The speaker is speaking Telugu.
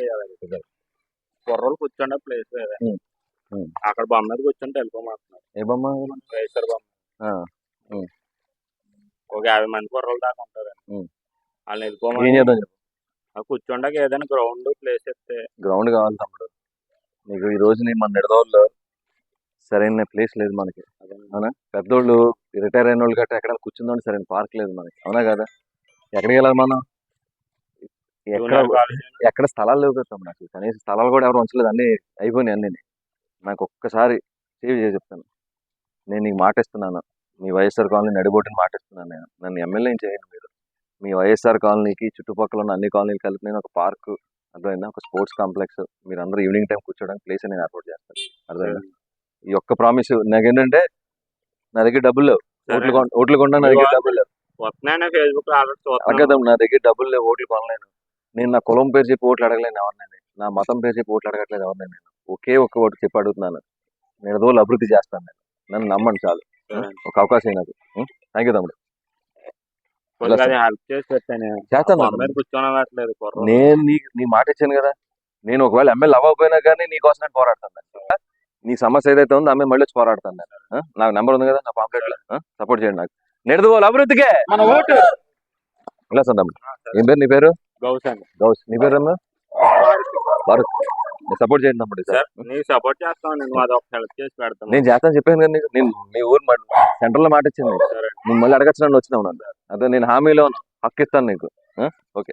చేయాలి. కుర్రోళ్ళు కూర్చోండి ప్లేస్. అక్కడ బొమ్మ మీద కూర్చొని వెళ్ళిపోమంటున్నారు ఏ బొమ్మ? ఒక యాభై మంది కుర్రోళ్ళు దాకా ఉంటారు. వాళ్ళని వెళ్ళిపోమని కూర్చోండాక ఏదైనా గ్రౌండ్ ప్లేస్ ఇస్తే గ్రౌండ్ కావాలి తమ్ముడు. నీకు ఈ రోజు నీ మన నిడదవల్లో సరైన ప్లేస్ లేదు మనకి. అవునా? పెద్దోళ్ళు రిటైర్ అయిన వాళ్ళు గట్రా ఎక్కడ కూర్చుందాం సరైన పార్క్ లేదు మనకి. అవునా కదా? ఎక్కడికి వెళ్ళాలి మనం? ఎక్కడ ఎక్కడ స్థలాలు లేవు కదా అసలు కనీసం స్థలాలు కూడా ఎవరు ఉంచలేదు. అన్ని అయిపోయినాయి అన్ని. నాకు ఒక్కసారి సేవ్ చేసి చెప్తాను. నేను నీకు మాట ఇస్తున్నాను మీ వైఎస్ఆర్ కాలనీ నడిబోటిని మాట ఇస్తున్నాను నేను. నన్ను ఎమ్మెల్యే చేయండి మీరు. మీ వైఎస్ఆర్ కాలనీకి చుట్టుపక్కల ఉన్న అన్ని కాలనీలు కలిపి నేను ఒక పార్క్ అర్థమైందా? ఒక స్పోర్ట్స్ కాంప్లెక్స్. మీరు అందరూ ఈవినింగ్ టైం కూర్చోడానికి ప్లేస్ నేను ఏర్పాటు చేస్తాను. అర్థమైందా? ఈ ఒక్క ప్రామిస్ నాకేంటంటే నా దగ్గర డబ్బులు లేవు. ఓట్లు ఓట్లు కొన్నా నా దగ్గర డబ్బులు లేవు. వస్తున్నాయి ఫేస్బుక్ నా దగ్గర డబ్బులు లేవు. ఓట్లు కొనలేను. నేను నా కులం పేరు చెప్పి ఓట్లు అడగలేను ఎవరినైనా. నా మతం పేరు చెప్పి ఓట్లు అడగట్లేదు ఎవరినైనా నేను. ఒకే ఒక్క ఓటు చెప్పి అడుగుతున్నాను. నేను రోజులు అభివృద్ధి చేస్తాను నేను. నన్ను నమ్మండి చాలు. ఒక అవకాశం నాకు. థ్యాంక్ యూ తమ్ముడు. చేస్తాను నేను నీ నీ మాట ఇచ్చాను కదా. నేను ఒకవేళ ఎమ్మెల్యే అవ్వకపోయినా కానీ నీ కోసం నేను పోరాడతాను నేను. నీ సమస్య ఏదైతే ఉందో ఆమె మళ్ళీ వచ్చి పోరాడతాను నేను? నాకు నెంబర్ ఉంది కదా నా పాంప్లెట్ సపోర్ట్ చేయండి నాకు. నెడదువోలు అభివృద్ధికే. మన ఓటు. ఇలా ఏం పేరు నీ పేరు? గౌసండి గౌస్ నీ పేరు భారత్. నేను సపోర్ట్ చేయండి తమ్ముడు. సార్ నీకు సపోర్ట్ చేస్తాను నేను అది హెల్ప్ చేసి పెడతాను. నేను చేస్తాను చెప్పాను కదా నీకు నేను మీ ఊరు సెంటర్లో మాట ఇచ్చింది నేను మళ్ళీ అడగచ్చు నన్ను. వచ్చినావు అదే నేను హామీలో. హక్కు ఇస్తాను నీకు. ఓకే.